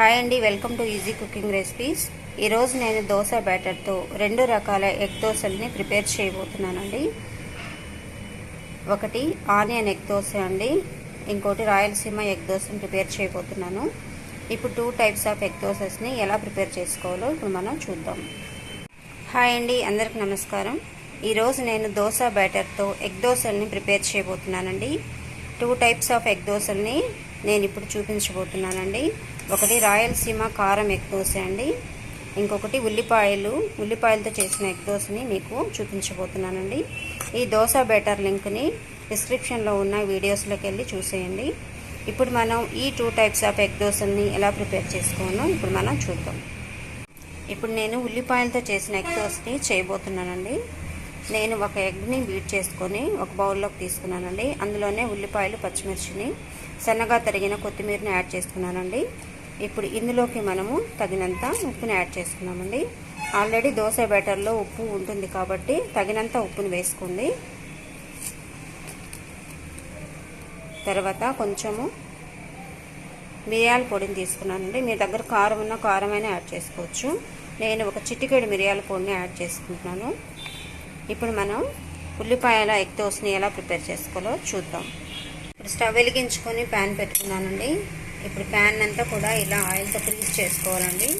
Hi అండి welcome to easy cooking recipes. ఈరోజు నేను దోశ బ్యాటర్తో రెండు రకాల ఎగ్ దోశల్ని ప్రిపేర్ చేయబోతున్నానండి. ఒకటి ఆనియన్ ఎగ్ దోశ అండి ఇంకోటి రాయలసీమ ఎగ్ దోశని ప్రిపేర్ చేయబోతున్నాను. ఇప్పుడు టూ టైప్స్ ఆఫ్ ఎగ్ దోసెస్ని ఎలా ప్రిపేర్ చేసుకోవాలో ఇప్పుడు మనం చూద్దాం. హాయ్ అండి అందరికి నమస్కారం. ఈరోజు నేను దోశ బ్యాటర్తో ఎగ్ దోశల్ని ప్రిపేర్ చేయబోతున్నానండి. టూ టైప్స్ ఆఫ్ ఎగ్ దోశల్ని నేను ఇప్పుడు చూపించబోతున్నానండి. ఒకటి రాయలసీమ కారం ఎగ్ దోశ అండి. ఇంకొకటి ఉల్లిపాయలు ఉల్లిపాయలతో చేసిన ఎగ్ దోశని మీకు చూపించబోతున్నానండి. ఈ దోశ బెటర్ లింక్ని డిస్క్రిప్షన్లో ఉన్న వీడియోస్లోకి వెళ్ళి చూసేయండి. ఇప్పుడు మనం ఈ టూ టైప్స్ ఆఫ్ ఎగ్ దోశల్ని ఎలా ప్రిపేర్ చేసుకోవాలో ఇప్పుడు మనం చూద్దాం. ఇప్పుడు నేను ఉల్లిపాయలతో చేసిన ఎగ్ దోశని చేయబోతున్నానండి. నేను ఒక ఎగ్ని బీట్ చేసుకొని ఒక బౌల్లోకి తీసుకున్నానండి. అందులోనే ఉల్లిపాయలు పచ్చిమిర్చిని సన్నగా తరిగిన కొత్తిమీరని యాడ్ చేసుకున్నానండి. ఇప్పుడు ఇందులోకి మనము తగినంత ఉప్పుని యాడ్ చేసుకున్నామండి. ఆల్రెడీ దోశ బ్యాటర్లో ఉప్పు ఉంటుంది కాబట్టి తగినంత ఉప్పుని వేసుకోండి. తర్వాత కొంచెము మిరియాల పొడిని తీసుకున్నానండి. మీ దగ్గర కారం ఉన్న కారమైన యాడ్ చేసుకోవచ్చు. నేను ఒక చిటికెడు మిరియాల పొడిని యాడ్ చేసుకుంటున్నాను. ఇప్పుడు మనం ఉల్లిపాయల ఎగ్ దోశని ఎలా ప్రిపేర్ చేసుకోవాలో చూద్దాం. ఇప్పుడు స్టవ్ వెలిగించుకొని ప్యాన్ పెట్టుకున్నానండి. ఇప్పుడు ప్యాన్ అంతా కూడా ఇలా ఆయిల్తో గ్రీస్ చేసుకోవాలండి.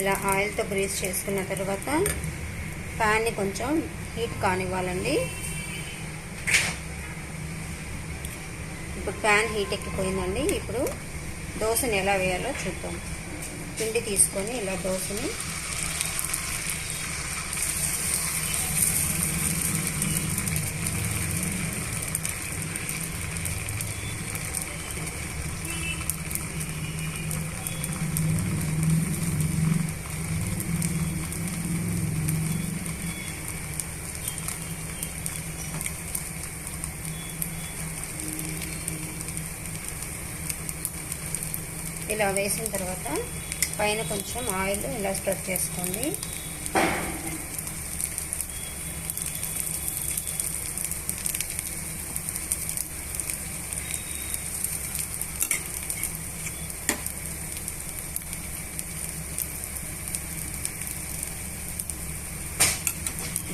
ఇలా ఆయిల్తో గ్రీస్ చేసుకున్న తర్వాత ప్యాన్ని కొంచెం హీట్ కానివ్వాలండి. ఇప్పుడు ప్యాన్ హీట్ ఎక్కిపోయిందండి. ఇప్పుడు దోశని ఎలా వేయాలో చూద్దాం. పిండి తీసుకొని ఇలా దోశని ఇలా వేసిన తర్వాత పైన కొంచెం ఆయిల్ ఇలా స్ప్రెడ్ చేసుకోండి.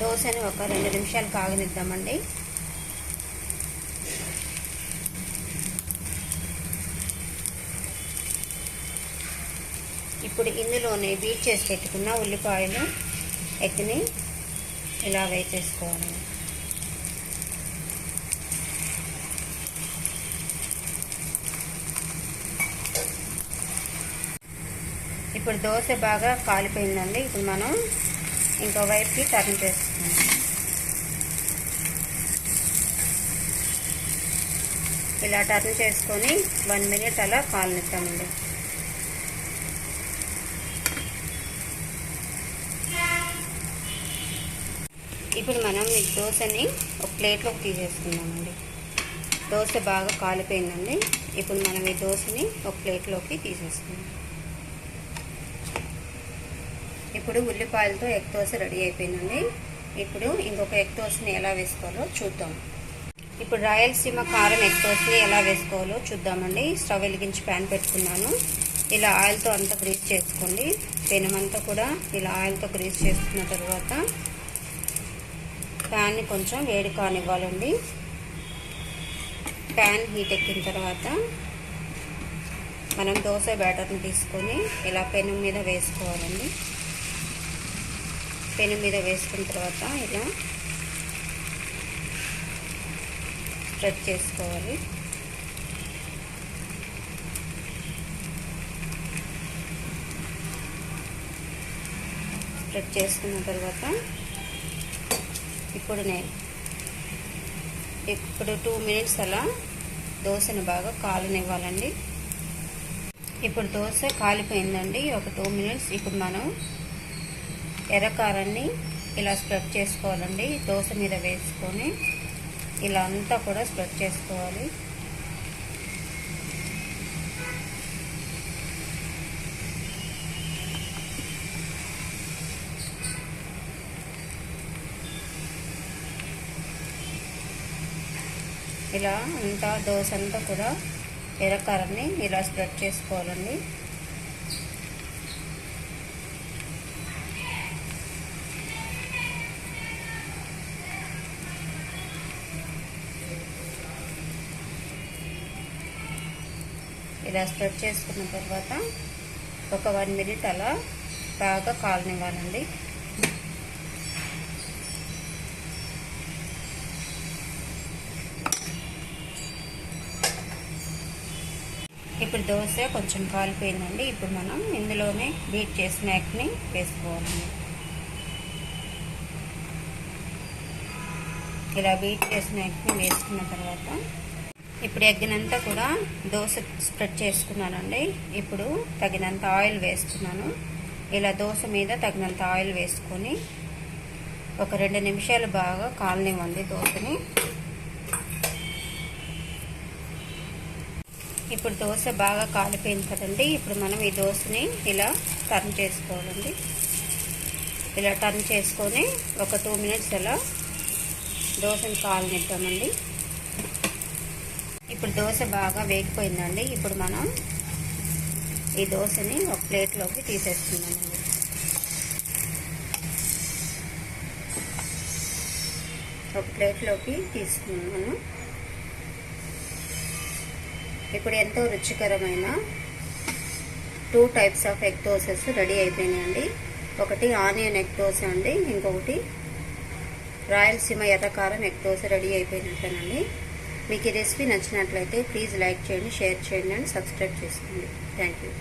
దోశని ఒక రెండు నిమిషాలు కాగనిద్దామండి. ఇప్పుడు ఇందులోనే బీట్ చేసి పెట్టుకున్న ఉల్లిపాయలు ఎగ్ని ఇలా వేసేసుకోవాలి. ఇప్పుడు దోశ బాగా కాలిపోయిందండి. ఇప్పుడు మనం ఇంకో వైపుకి టర్న్ చేసుకుందాం. ఇలా టర్న్ చేసుకొని వన్ మినిట్ అలా కాలనిస్తామండి ఇప్పుడు మనం ఈ దోశని ఒక ప్లేట్లోకి తీసేసుకుందామండి. దోశ బాగా కాలిపోయిందండి. ఇప్పుడు మనం ఈ దోశని ఒక ప్లేట్లోకి తీసేసుకుందాం. ఇప్పుడు ఉల్లిపాయలతో ఎగ్ దోశ రెడీ అయిపోయిందండి. ఇప్పుడు ఇంకొక ఎగ్ దోశని ఎలా వేసుకోవాలో చూద్దాం. ఇప్పుడు రాయలసీమ కారం ఎగ్ దోశని ఎలా వేసుకోవాలో చూద్దామండి. స్టవ్ వెలిగించి ప్యాన్ పెట్టుకున్నాను. ఇలా ఆయిల్తో అంతా గ్రీస్ చేసుకోండి. పెనమంతా కూడా ఇలా ఆయిల్తో గ్రీస్ చేసుకున్న తర్వాత ప్యాన్ని కొంచెం వేడి కానివ్వాలండి. ప్యాన్ హీట్ ఎక్కిన తర్వాత మనం దోశ బ్యాటర్ని తీసుకొని ఇలా పెను మీద వేసుకోవాలండి. పెను మీద వేసుకున్న తర్వాత ఇలా స్ప్రెడ్ చేసుకోవాలి. స్ప్రెడ్ చేసుకున్న తర్వాత ఇప్పుడు నేను ఇప్పుడు టూ మినిట్స్ అలా దోశను బాగా కాలనివ్వాలండి. ఇప్పుడు దోశ కాలిపోయిందండి. ఒక టూ మినిట్స్ ఇప్పుడు మనం ఎర్రకారాన్ని ఇలా స్ప్రెడ్ చేసుకోవాలండి. దోశ మీద వేసుకొని ఇలా అంతా కూడా స్ప్రెడ్ చేసుకోవాలి. ఇలా అంతా దోశ అంతా కూడా ఎర్రకారాన్ని ఇలా స్ప్రెడ్ చేసుకోవాలండి. ఇలా స్ప్రెడ్ చేసుకున్న తర్వాత ఒక వన్ మినిట్ అలా బాగా కాలనివ్వాలండి. ఇప్పుడు దోశ కొంచెం కాలిపోయిందండి. ఇప్పుడు మనం ఇందులోనే బీట్ చేసిన ఎగ్ని వేసుకోవాలి. ఇలా బీట్ చేసిన ఎగ్ని వేసుకున్న తర్వాత ఇప్పుడు ఎగ్గినంతా కూడా దోశ స్ప్రెడ్ చేసుకున్నానండి. ఇప్పుడు తగినంత ఆయిల్ వేస్తున్నాను. ఇలా దోశ మీద తగినంత ఆయిల్ వేసుకొని ఒక రెండు నిమిషాలు బాగా కాలనివ్వండి దోశని. ఇప్పుడు దోశ బాగా కాలిపోయింది కదండి. ఇప్పుడు మనం ఈ దోశని ఇలా టర్న్ చేసుకోవాలండి. ఇలా టర్న్ చేసుకొని ఒక టూ మినిట్స్ అలా దోశని కాలనిద్దామండి. ఇప్పుడు దోశ బాగా వేగిపోయిందండి. ఇప్పుడు మనం ఈ దోశని ఒక ప్లేట్లోకి తీసేస్తున్నామండి. ఒక ప్లేట్లోకి తీసుకున్నాను ఇప్పుడు ఎంతో రుచికరమైన two types of egg dosas ready అయిపోయినాయండి. ఒకటి ఆనియన్ ఎగ్ దోశ అండి ఇంకొకటి రాయలసీమ ఎర్రకారం ఎగ్ దోశ రెడీ అయిపోయినట్టేనండి. మీకు ఈ రెసిపీ నచ్చినట్లయితే ప్లీజ్ లైక్ చేయండి షేర్ చేయండి అండ్ సబ్స్క్రైబ్ చేసుకోండి. Thank you